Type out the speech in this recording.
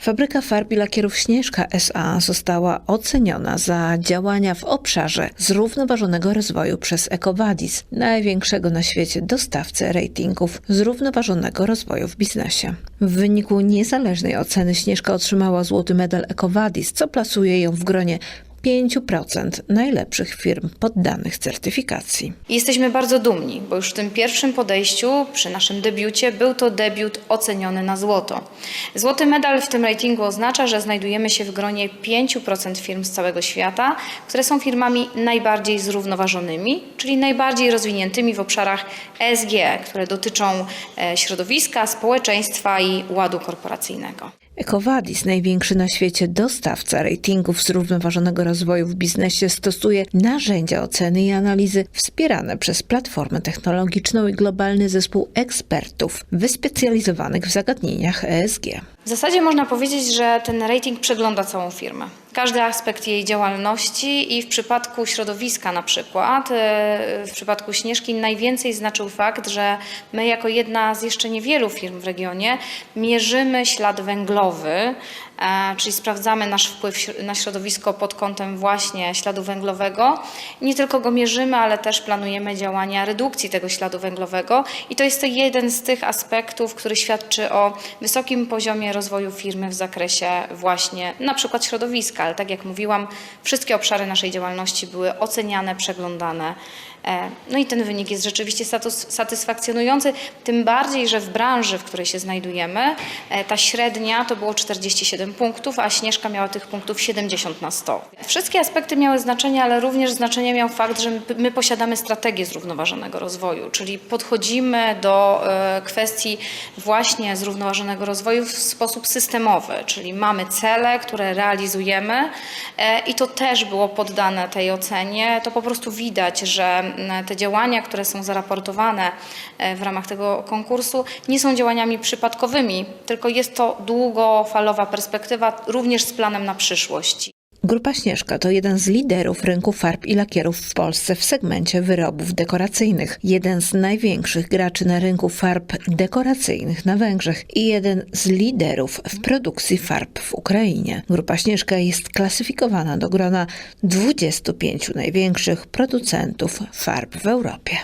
Fabryka farb i lakierów Śnieżka SA została oceniona za działania w obszarze zrównoważonego rozwoju przez EcoVadis, największego na świecie dostawcę ratingów zrównoważonego rozwoju w biznesie. W wyniku niezależnej oceny Śnieżka otrzymała złoty medal EcoVadis, co plasuje ją w gronie 5% najlepszych firm poddanych certyfikacji. Jesteśmy bardzo dumni, bo już w tym pierwszym podejściu, przy naszym debiucie, był to debiut oceniony na złoto. Złoty medal w tym ratingu oznacza, że znajdujemy się w gronie 5% firm z całego świata, które są firmami najbardziej zrównoważonymi, czyli najbardziej rozwiniętymi w obszarach ESG, które dotyczą e, środowiska, społeczeństwa i ładu korporacyjnego. EcoVadis, największy na świecie dostawca ratingów zrównoważonego rozwoju w biznesie, stosuje narzędzia oceny i analizy wspierane przez platformę technologiczną i globalny zespół ekspertów wyspecjalizowanych w zagadnieniach ESG. W zasadzie można powiedzieć, że ten rating przegląda całą firmę. Każdy aspekt jej działalności i w przypadku środowiska na przykład, e, w przypadku Śnieżki najwięcej znaczył fakt, że my jako jedna z jeszcze niewielu firm w regionie mierzymy ślad węglowy, e, czyli sprawdzamy nasz wpływ na środowisko pod kątem właśnie śladu węglowego. Nie tylko go mierzymy, ale też planujemy działania redukcji tego śladu węglowego i to jest to jeden z tych aspektów, który świadczy o wysokim poziomie rozwoju firmy w zakresie właśnie na przykład środowiska, ale tak jak mówiłam, wszystkie obszary naszej działalności były oceniane, przeglądane. E, No i ten wynik jest rzeczywiście satysfakcjonujący, tym bardziej, że w branży, w której się znajdujemy, e, ta średnia to było 47 punktów, a Śnieżka miała tych punktów 70 na 100. Wszystkie aspekty miały znaczenie, ale również znaczenie miał fakt, że my, my posiadamy strategię zrównoważonego rozwoju, czyli podchodzimy do e, kwestii właśnie zrównoważonego rozwoju w sposób systemowy, czyli mamy cele, które realizujemy i to też było poddane tej ocenie. To po prostu widać, że te działania, które są zaraportowane e, w ramach tego konkursu, nie są działaniami przypadkowymi, tylko jest to długofalowa perspektywa, również z planem na przyszłość. Grupa Śnieżka to jeden z liderów rynku farb i lakierów w Polsce w segmencie wyrobów dekoracyjnych, jeden z największych graczy na rynku farb dekoracyjnych na Węgrzech i jeden z liderów w produkcji farb w Ukrainie. Grupa Śnieżka jest klasyfikowana do grona 25 największych producentów farb w Europie.